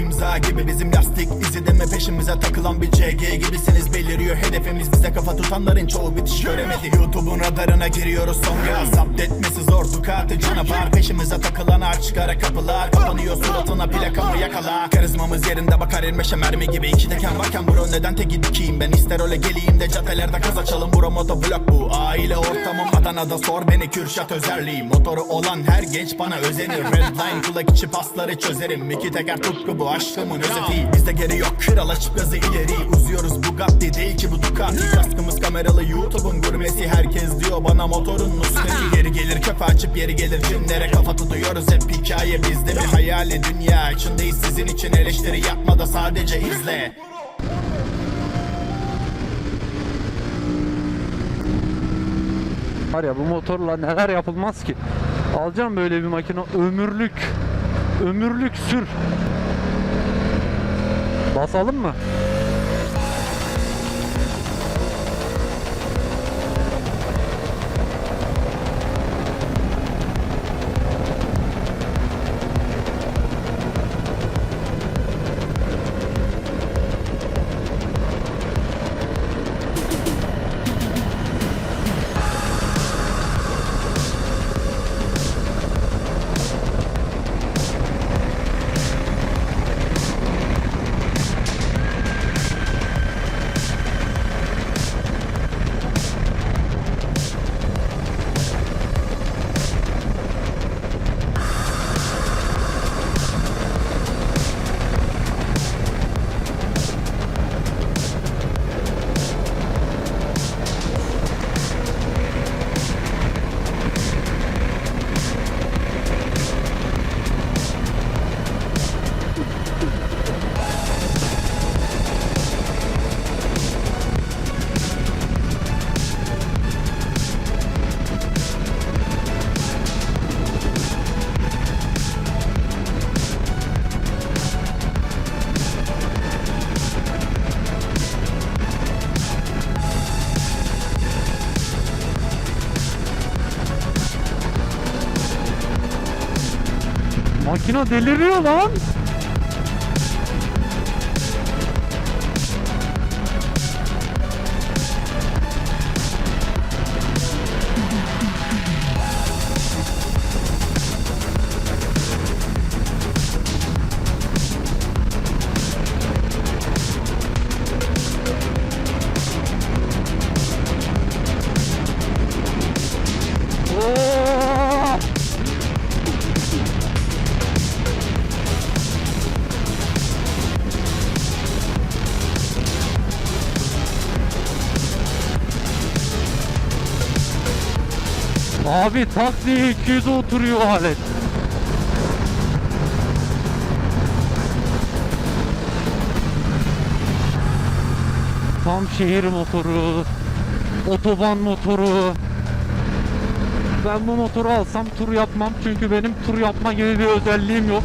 imza gibi bizim lastik izi deme peşimize takılan bir CG gibisiniz beliriyor hedefimiz bize kafa tutanların çoğu bitiş göremedi. YouTube'un radarına giriyoruz sonra zapt etmesi zor Ducati canavar. Peşimize takılan açık ara kapılar. Kapanıyor suratına plakamı yakala. Karizmamız yerinde bakar irmeşe mermi gibi. İki teken varken bro neden teki dikeyim ben ister öyle geleyim de caddelerde kaz açalım. Bro motovlog bu. Aile ortamım Adana'da sor beni Kürşat Özerliyim. Motoru olan her genç bana özenir. Redline kulak içi pasları çözerim. İki teker tutku bu aşkımın özeti Bizde geri yok. Kral açıp gazı ileri. Uzuyoruz Bugatti değil ki bu Ducati Kaskımız kameralı YouTube'un gurmesi. Herkes diyor bana motorun nuskati Geri gelir köpe açıp yeri gelir cinlere. Kafa tutuyoruz hep hikaye bizde. Bir hayali Dünya içindeyiz. Sizin için eleştiri yapma da sadece izle. Var ya bu motorla neler yapılmaz ki. Alacağım böyle bir makine. Ömürlük. Ömürlük sür. Basalım mı? Makine deliriyor lan. Abi tak diye 200'e oturuyor alet. Tam şehir motoru, otoban motoru. Ben bu motoru alsam tur yapmam çünkü benim tur yapma gibi bir özelliğim yok.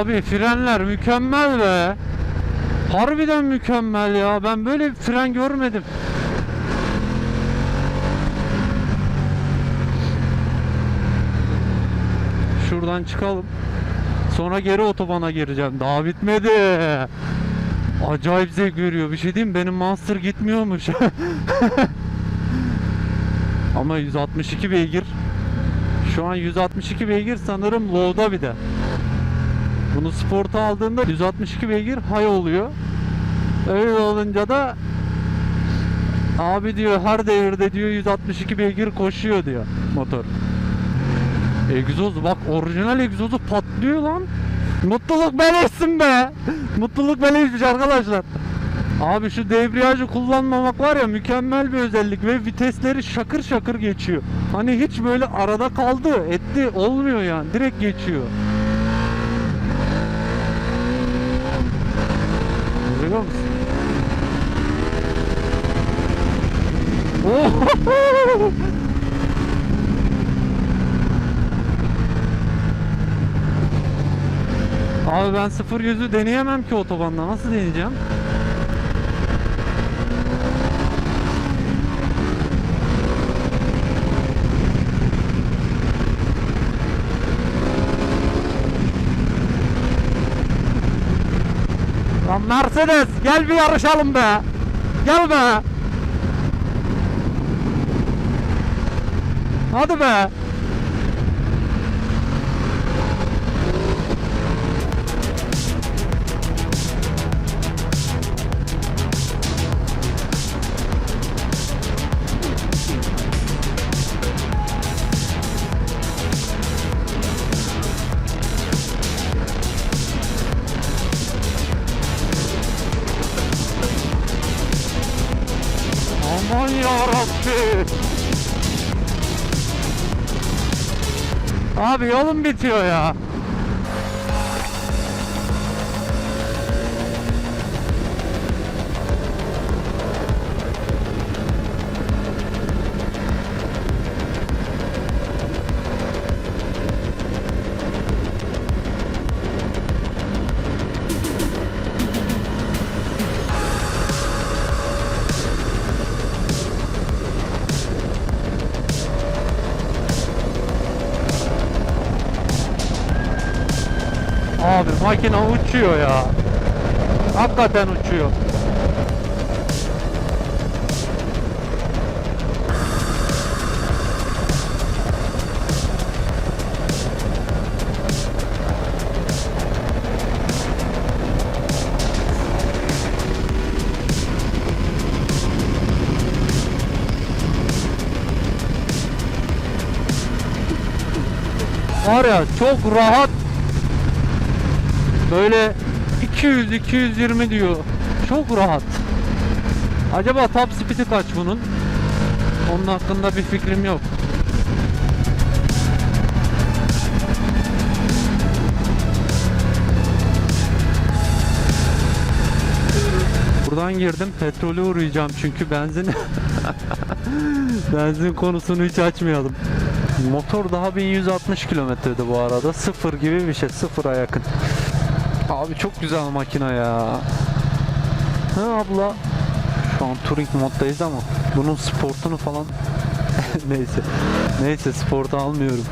Abi frenler mükemmel be. Harbiden mükemmel ya. Ben böyle bir fren görmedim. Şuradan çıkalım. Sonra geri otobana gireceğim. Daha bitmedi. Acayip zevk veriyor. Bir şey diyeyim benim Monster gitmiyormuş. Ama 162 beygir. Şu an 162 beygir sanırım low'da bir de. Bunu sporta aldığında 162 beygir high oluyor. Öyle olunca da Abi diyor her devirde diyor 162 beygir koşuyor diyor motor. Egzoz bak orijinal egzozu patlıyor lan. Mutluluk beleşsin be. Mutluluk beleşmiş arkadaşlar. Abi şu debriyajı kullanmamak var ya mükemmel bir özellik ve vitesleri şakır şakır geçiyor. Hani hiç böyle arada kaldı etti olmuyor yani direkt geçiyor. Görüyor musun? Abi ben sıfır yüzü deneyemem ki otobanda. Nasıl deneyeceğim? Mercedes gel bir yarışalım be. Gel be. Hadi be. Yarabbi. Abi yolum bitiyor ya. Makine uçuyor ya. Hakikaten uçuyor. Var ya çok rahat Böyle 200 220 diyor. Çok rahat. Acaba top speed'i kaç bunun? Onun hakkında bir fikrim yok. Buradan girdim petrole uğrayacağım çünkü benzin benzin konusunu hiç açmayalım. Motor daha 1160 kilometrede bu arada. Sıfır gibi bir şey. Sıfıra yakın. Abi çok güzel makine ya. Ha abla. Şu an touring moddayız ama bunun sportunu falan neyse. Neyse sportu almıyorum.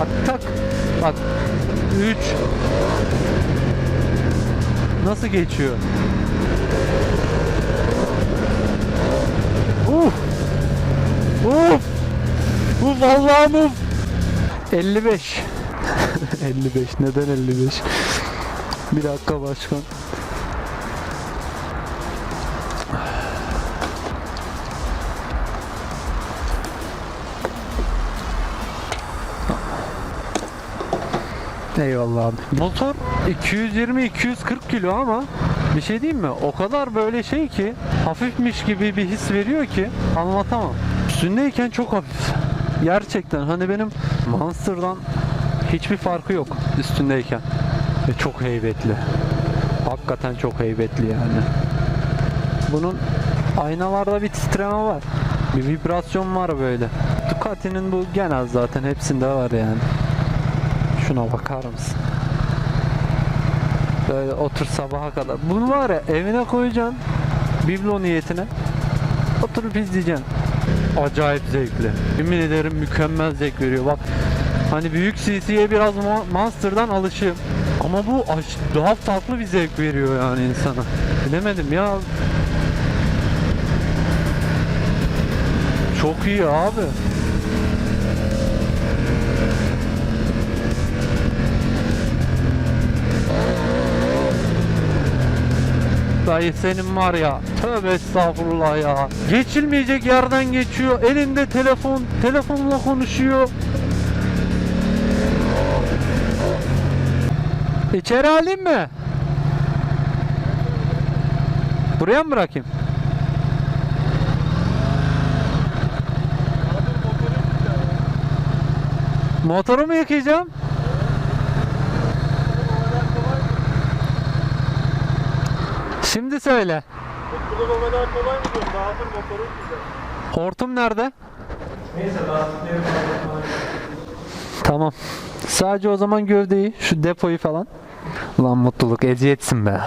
Bak tak. Bak. 3 Nasıl geçiyor? Uf! Uf! Uf Allah'ım uf! 55 55 neden 55 bir dakika başkan Eyvallah abi. Motor 220-240 kilo ama bir şey diyeyim mi? O kadar böyle şey ki hafifmiş gibi bir his veriyor ki anlatamam. Üstündeyken çok hafif. Gerçekten hani benim Monster'dan hiçbir farkı yok üstündeyken. Ve çok heybetli. Hakikaten çok heybetli yani. Bunun aynalarda bir titreme var. Bir vibrasyon var böyle. Ducati'nin bu genel zaten hepsinde var yani. Şuna bakar mısın? Böyle otur sabaha kadar. Bunu var ya evine koyacaksın. Biblo niyetine. Oturup izleyeceksin. Acayip zevkli. Yemin ederim mükemmel zevk veriyor. Bak hani büyük CC'ye biraz Mo- Monster'dan alışığım. Ama bu daha farklı bir zevk veriyor yani insana. Bilemedim ya. Çok iyi abi. Dayı senin var ya tövbe estağfurullah ya. Geçilmeyecek yerden geçiyor. Elinde telefon, telefonla konuşuyor. İçeri alayım mı? Buraya mı bırakayım? Motoru mu yıkayacağım? Şimdi söyle. Bunu o kadar kolay mı diyorum? Dağıtır motoru güzel. Hortum nerede? Neyse falan. Tamam. Sadece o zaman gövdeyi, şu depoyu falan. Lan mutluluk eziyetsin be.